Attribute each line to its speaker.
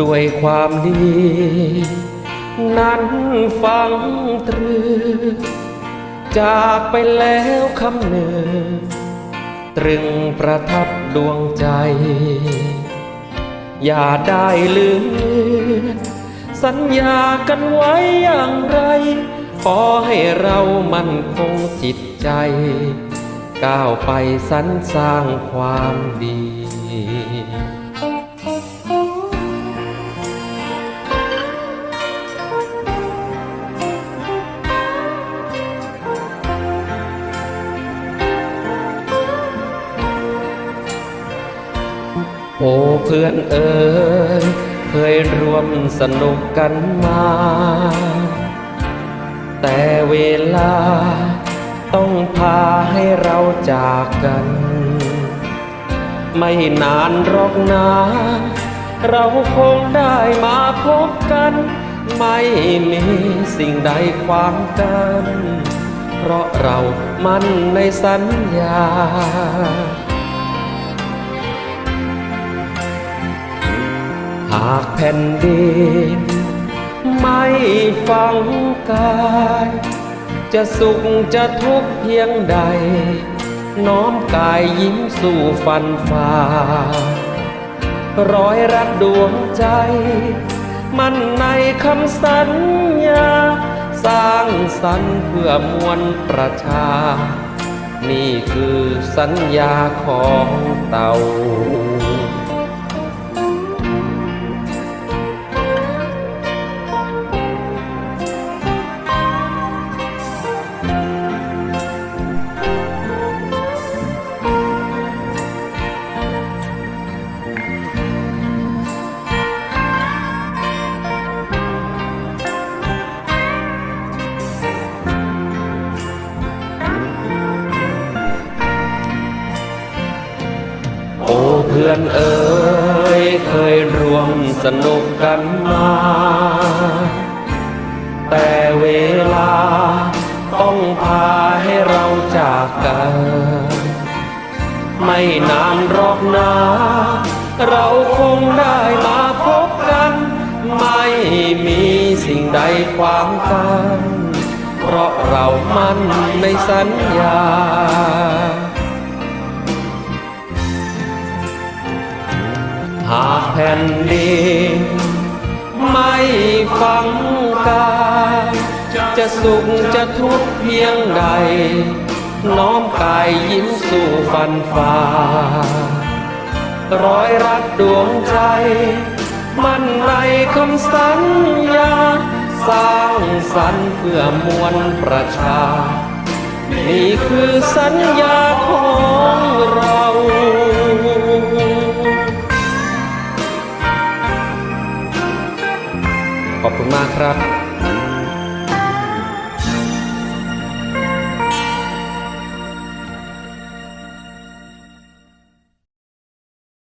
Speaker 1: ด้วยความดี นั้นฟังตรึกจากไปแล้วคำหนึ่ง ตรึงประทับดวงใจ อย่าได้ลืมสัญญากันไว้อย่างไร ขอให้เรามั่นคงจิตใจ ก้าวไปสรรสร้างความดี อ้เพื่อนเอ๋ยเคยรวมสนุกกันมา แต่เวลาต้องพาให้เราจากกัน ไม่นานหรอกนะเราคงได้มาพบกัน ไม่มีสิ่งใดขวางกัน เพราะเรามั่นในสัญญา หากแผ่นดินไม่ฟังกาย จะสุขจะทุกข์เพียงใด น้อมกายยิ้มสู่ฟันฝ่าร้อยรัดดวงใจ มันในคำสัญญา สร้างสรรค์เพื่อมวลประชา นี่คือสัญญาของเต่า อนเอ๋ยเคยรวมสนุกกันมา แต่เวลาต้องพาให้เราจากกัน ไม่นานหรอกนะเราคงได้มาพบกัน ไม่มีสิ่งใดขวางกัน เพราะเรามั่นในสัญญา หากแผ่นดินไม่ฟังกายจะสุขจะทุกข์เพียงใด น้อมกายยิ้มสู่ฟันฝ่าร้อยรักดวงใจ มั่นในคำสัญญา สร้างสรรค์เพื่อมวลประชา นี่คือสัญญาของเรา มากครับ